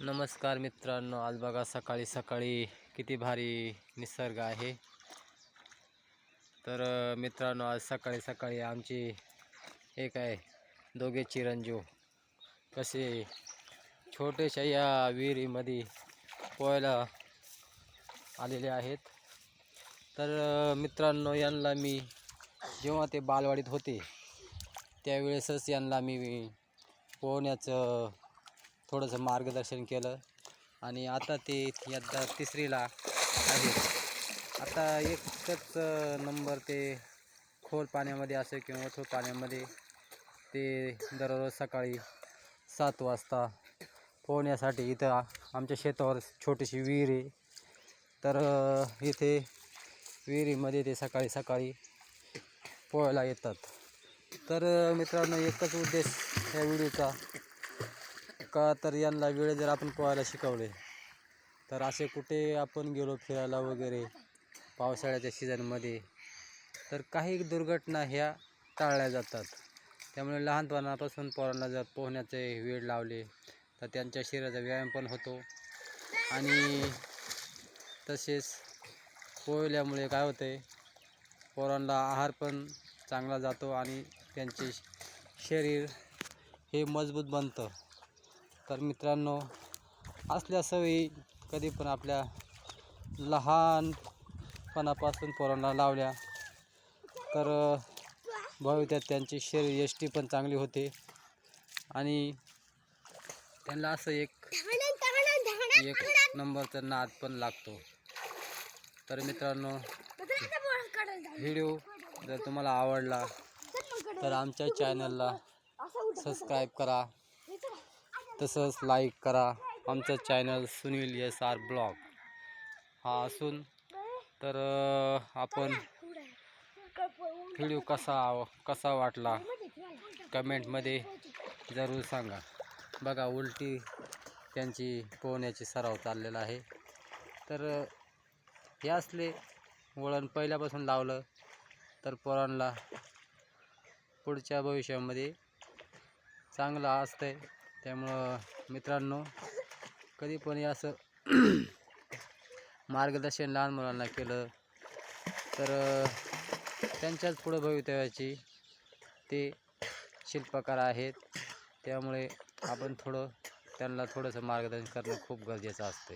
नमस्कार मित्रांनो आज बघा सकाळी सकाळी किती भारी निसर्ग आहे. तर मित्रांनो आज सकाळी सकाळी आमची एक आहे दोघे चिरंजीव कसे छोट्याशा या विहिरीमध्ये पोहायला आलेले आहेत. तर मित्रांनो यांना मी जेव्हा ते बालवाडीत होते त्यावेळेसच यांना मी पोहण्याचं थोडंसं मार्गदर्शन केलं. आणि आता ते यंदा तिसरीला आहेत आता एकच नंबर ते खोल पाण्यामध्ये असं किंवा थोड पाण्यामध्ये ते दररोज सकाळी सात वाजता पोहण्यासाठी इथं आमच्या शेतावर छोटीशी विहीर आहे. तर इथे विहिरीमध्ये ते सकाळी सकाळी पोहायला येतात. तर मित्रांनो एकच उद्देश या व्हिडिओचा का तर यांना वेळ जर आपण पोहायला शिकवले तर असे कुठे आपण गेलो फिरायला वगैरे पावसाळ्याच्या सीझनमध्ये तर काही दुर्घटना ह्या टाळल्या जातात. त्यामुळे लहानपणापासून पोरांना जर पोहण्याचे वेळ लावले तर त्यांच्या शरीराचा व्यायाम पण होतो. आणि तसेच पोहल्यामुळे काय होतं आहे पोरांना आहार पण चांगला जातो आणि त्यांचे शरीर हे मजबूत बनतं. तर मित्रांनो असल्या सवयी कधी पण आपल्या लहानपणापासून पोरांना लावल्या तर भवित्यात त्यांची शरीर यष्टी पण चांगली होते. आणि त्यांना असं एक एक नंबरचा नाद पण लागतो. तर मित्रांनो व्हिडिओ जर तुम्हाला आवडला तर आमच्या चॅनलला सबस्क्राईब करा. तसंच लाईक करा. आमचं channel Sunil S R blog हा असून तर आपण व्हिडिओ कसा आव- कसा वाटला? कमेंटमध्ये जरूर सांगा. बघा उलटी त्यांची पोहण्याची सराव चाललेला आहे. तर हे असले वळण पहिल्यापासून लावलं तर पोरांना पुढच्या भविष्यामध्ये चांगलं असतंय. त्यामुळं मित्रांनो कधी पण असं मार्गदर्शन लहान मुलांना केलं तर त्यांच्याच पुढं भवितव्याची ते शिल्पकार आहेत. त्यामुळे आपण थोडं त्यांना थोडंसं मार्गदर्शन करणं खूप गरजेचं असतं